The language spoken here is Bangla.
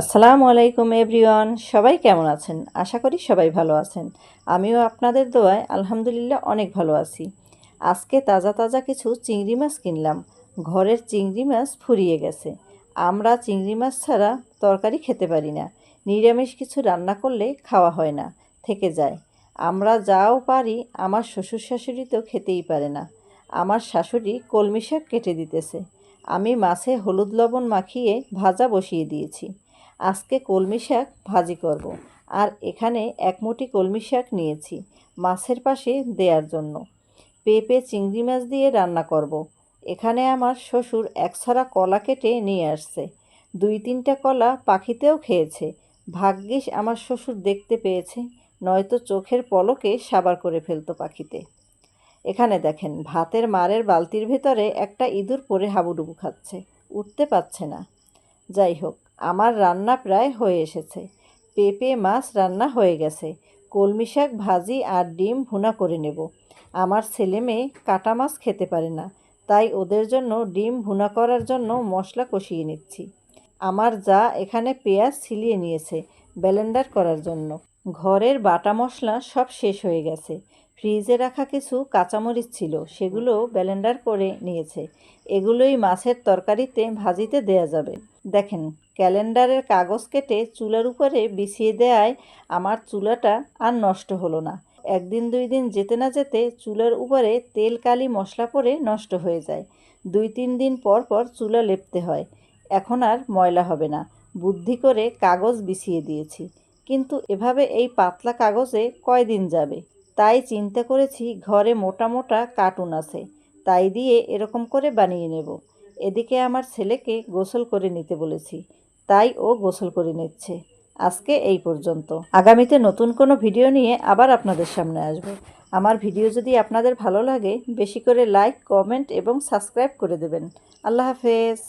আসসালামু আলাইকুম এভরিওয়ান, সবাই কেমন আছেন? আশা করি সবাই ভালো আছেন। আমিও আপনাদের দোয়ায় আলহামদুলিল্লাহ অনেক ভালো আছি। আজকে তাজা তাজা কিছু চিংড়ি মাছ কিনলাম। ঘরের চিংড়ি মাছ ফুরিয়ে গেছে। আমরা চিংড়ি মাছ ছাড়া তরকারি খেতে পারি না। নিরামিষ কিছু রান্না করলে খাওয়া হয় না, থেকে যায়। আমরা যাও পারি, আমার শ্বশুর শাশুড়ি তো খেতেই পারে না। আমার শাশুড়ি কলমি শাক কেটে দিতেছে। আমি মাছে হলুদ লবণ মাখিয়ে ভাজা বসিয়ে দিয়েছি। আজকে কলমি শাক ভাজি করব। আর এখানে এক মুঠি কলমি শাক নিয়েছি, মাছের পাশে দেওয়ার জন্য। পেঁপে, চিংড়ি মাছ দিয়ে রান্না করব। এখানে আমার শ্বশুর একছড়া কলা কেটে নিয়ে আসছে। দুই তিনটা কলা পাখিতেও খেয়েছে। ভাগ্যিস আমার শ্বশুর দেখতে পেয়েছে, নয়তো চোখের পলকে সাবার করে ফেলতো পাখিতে। এখানে দেখেন, ভাতের মারের বালতির ভেতরে একটা ইঁদুর পরে হাবুডুবু খাচ্ছে। উঠতে পারছে না। যাই হোক আমার রান্না প্রায় হয়ে এসেছে। পেঁপে মাছ রান্না হয়ে গেছে। কলমি শাক ভাজি আর ডিম ভুনা করে নেব। আমার ছেলে মেয়ে কাটা মাছ খেতে পারে না, তাই ওদের জন্য ডিম ভুনা করার জন্য মশলা কষিয়ে নিচ্ছি। আমার যা এখানে পেঁয়াজ ছিলিয়ে নিয়েছে ব্লেন্ডার করার জন্য। ঘরের বাটা মশলা সব শেষ হয়ে গেছে। ফ্রিজে রাখা কিছু কাঁচামরিচ ছিল সেগুলো ব্লেন্ডার করে নিয়েছে। এগুলোই মাছের তরকারিতে ভাজিতে দেয়া যাবে। দেখেন, ক্যালেন্ডারের কাগজ কেটে চুলার উপরে বিছিয়ে দেয়ায় আমার চুলাটা আর নষ্ট হলো না। একদিন, দুই দিন যেতে না যেতে চুলার উপরে তেল, কালি, মশলা পরে নষ্ট হয়ে যায়। দুই, তিন দিন পর পর চুলা লেপতে হয়। এখন আর ময়লা হবে না। বুদ্ধি করে কাগজ বিছিয়ে দিয়েছি। কিন্তু এভাবে এই পাতলা কাগজে কয়দিন যাবে? তাই চিন্তা করেছি ঘরে মোটা মোটা কার্টুন আছে। তাই দিয়ে এরকম করে বানিয়ে নেব। এদিকে আমার ছেলেকে গোসল করে নিতে বলেছি, তাই ও গোসল করে নিচ্ছে। আজকে এই পর্যন্ত। আগামীতে নতুন কোনো ভিডিও নিয়ে আবার আপনাদের সামনে আসব। আমার ভিডিও যদি আপনাদের ভালো লাগে, বেশি করে লাইক, কমেন্ট এবং সাবস্ক্রাইব করে দেবেন। আল্লাহ হাফেজ।